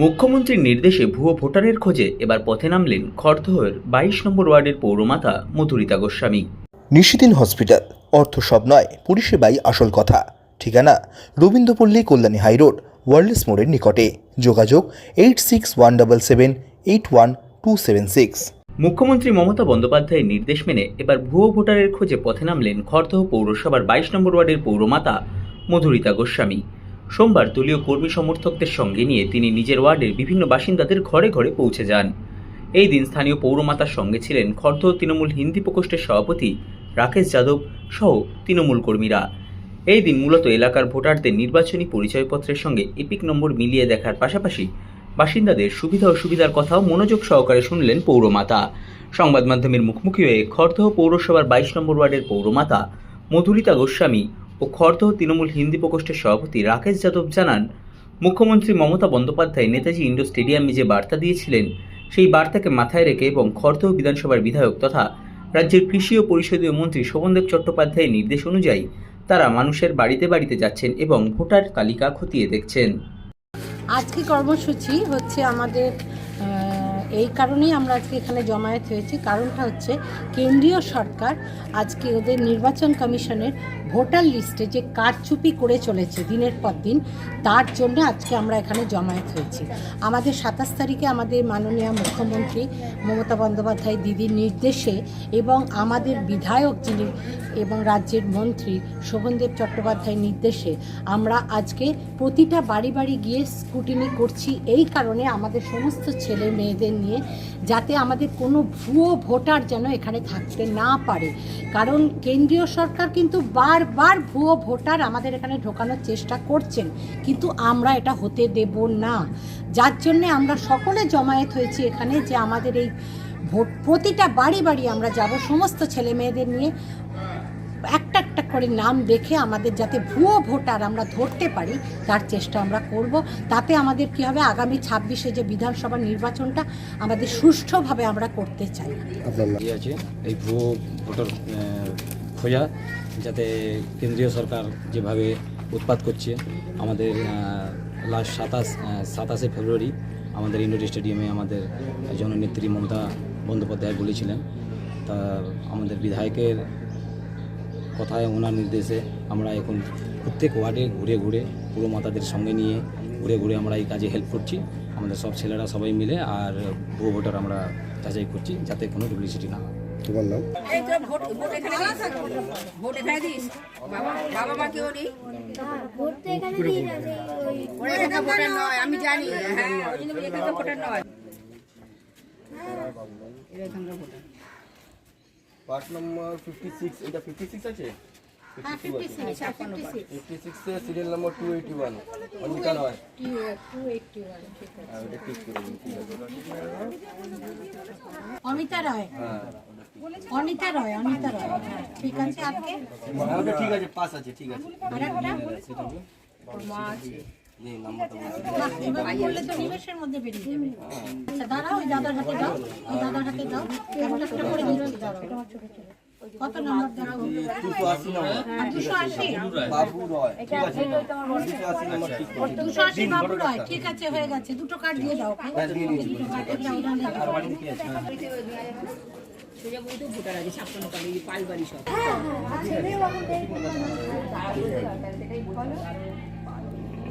মুখ্যমন্ত্রীর নির্দেশে ভুয়ো ভোটারের খোঁজে এবার পথে নামলেন খড়দহের বাইশ নম্বর ওয়ার্ডের পৌরমাতা মধুরিতা গোস্বামী। নিশিদিন হসপিটাল অর্থ সব নয় পরিষেবাই আসল কথা। ঠিকানা রবীন্দ্রপল্লী কল্যাণী হাইরোড ওয়ার্ল্ডস মোড়ের নিকটে। যোগাযোগ eight six one double seven eight one two seven six. মুখ্যমন্ত্রী মমতা বন্দ্যোপাধ্যায়ের নির্দেশ মেনে এবার ভুয়ো ভোটারের খোঁজে পথে নামলেন খড়দহ পৌরসভার বাইশ নম্বর ওয়ার্ডের পৌরমাতা মধুরিতা গোস্বামী। সোমবার দলীয় কর্মী সমর্থকদের সঙ্গে নিয়ে তিনি নিজের ওয়ার্ডের বিভিন্ন বাসিন্দাদের ঘরে ঘরে পৌঁছে যান। এই দিন স্থানীয় পৌরমাতার সঙ্গে ছিলেন খড়দহ তৃণমূল হিন্দি প্রকোষ্ঠের সভাপতি রাকেশ যাদব সহ তৃণমূল কর্মীরা। এই দিন মূলত এলাকার ভোটারদের নির্বাচনী পরিচয়পত্রের সঙ্গে এপিক নম্বর মিলিয়ে দেখার পাশাপাশি বাসিন্দাদের সুবিধা অসুবিধার কথাও মনোযোগ সহকারে শুনলেন পৌরমাতা। সংবাদ মাধ্যমের মুখোমুখি হয়ে খড়দহ পৌরসভার বাইশ নম্বর ওয়ার্ডের পৌরমাতা মধুরিতা গোস্বামী ও খড়দহ তৃণমূল হিন্দি প্রকোষ্ঠের সভাপতি রাকেশ যাদব জানান, মুখ্যমন্ত্রী মমতা বন্দ্যোপাধ্যায় নেতাজি ইন্ডোর স্টেডিয়ামে যে বার্তা দিয়েছিলেন, সেই বার্তাকে মাথায় রেখে এবং খড়দহ বিধানসভার বিধায়ক তথা রাজ্যের কৃষি ও পরিষদীয় মন্ত্রী শোভনদেব চট্টোপাধ্যায়ের নির্দেশ অনুযায়ী তারা মানুষের বাড়িতে বাড়িতে যাচ্ছেন এবং ভোটার তালিকা খতিয়ে দেখছেন। আজকে কর্মসূচি হচ্ছে আমাদের এই কারণেই আমরা আজকে এখানে জমায়েত হয়েছি। কারণটা হচ্ছে কেন্দ্রীয় সরকার আজকে ওদের নির্বাচন কমিশনের ভোটার লিস্টে যে কারচুপি করে চলেছে দিনের পর দিন, তার জন্য আজকে আমরা এখানে জমায়েত হয়েছি। আমাদের সাতাশ তারিখে আমাদের মাননীয় মুখ্যমন্ত্রী মমতা বন্দ্যোপাধ্যায় দিদির নির্দেশে এবং আমাদের বিধায়ক যিনি এবং রাজ্যের মন্ত্রী শোভনদেব চট্টোপাধ্যায়ের নির্দেশে আমরা আজকে প্রতিটা বাড়ি বাড়ি গিয়ে স্কুটিনি করছি। এই কারণে আমাদের সমস্ত ছেলে মেয়েদের নিয়ে যাতে আমাদের কোনো ভুয়ো ভোটার যেন এখানে থাকতে না পারে। কারণ কেন্দ্রীয় সরকার কিন্তু বারবার ভুয়ো ভোটার আমাদের এখানে ঢোকানোর চেষ্টা করছেন, কিন্তু আমরা এটা হতে দেব না। যার জন্যে আমরা সকলে জমায়েত হয়েছি এখানে যে আমাদের এই ভোট, প্রতিটা বাড়ি বাড়ি আমরা যাব, সমস্ত ছেলে মেয়েদের নিয়ে একটা একটা করে নাম দেখে আমাদের যাতে ভুয়ো ভোটার আমরা ধরতে পারি তার চেষ্টা আমরা করব। তাতে আমাদের কি হবে আগামী ছাব্বিশে যে বিধানসভা নির্বাচনটা আমাদের সুষ্ঠুভাবে আমরা করতে চাই। আছে এই ভুয়ো ভোটার খোঁজা যাতে কেন্দ্রীয় সরকার যেভাবে উৎপাত করছে আমাদের লাস্ট সাতাশ সাতাশে ফেব্রুয়ারি আমাদের ইন্ডোর স্টেডিয়ামে আমাদের জননেত্রী মমতা বন্দ্যোপাধ্যায় বলেছিলেন তা আমাদের বিধায়কের কথায় ওনার নির্দেশে আমরা এখন প্রত্যেক ওয়ার্ডে ঘুরে ঘুরে পুরো মাতাদের সঙ্গে নিয়ে ঘুরে ঘুরে আমরা এই কাজে হেল্প করছি। আমাদের সব ছেলেরা সবাই মিলে আর ভুয়ো ভোটার আমরা যাচাই করছি যাতে কোনো ডুপ্লিসিটি না হয়। তোমার নাম? এই তো ভোট ভোট এখানে দিস। ভোট এখানে দিস। বাবা বাবা মা কেউ নেই? ঘুরতে এখানে দিয়ে যাবে ওই ওরা এখানকার ভোটার নয় আমি জানি। হ্যাঁ ওই জন্য বলি এখানকার ভোটার নয় এরা এখানকার voter part number fifty six এটা ফিফটি সিক্স আছে। Fifty six serial number two eighty one Anita নয়। অনিতা রায়। অনিতা রয় অনিতা রয়। ঠিক আছে ঠিক আছে পাস আছে ঠিক আছে। মা আছে। আচ্ছা কত নম্বর দুশো আশি নম্বর দুশো আশি বাবু রয় ঠিক আছে দুশো আশি বাবু রয় ঠিক হয়ে গেছে দুটো কার্ড দিয়ে দাও হ্যাঁ দুটো কার্ড দাও ওটা আর বাড়ি থেকে আছে হ্যাঁ সোজা বলি তো ভোটার আছে ছাপ্পান্ন কালি পাল সব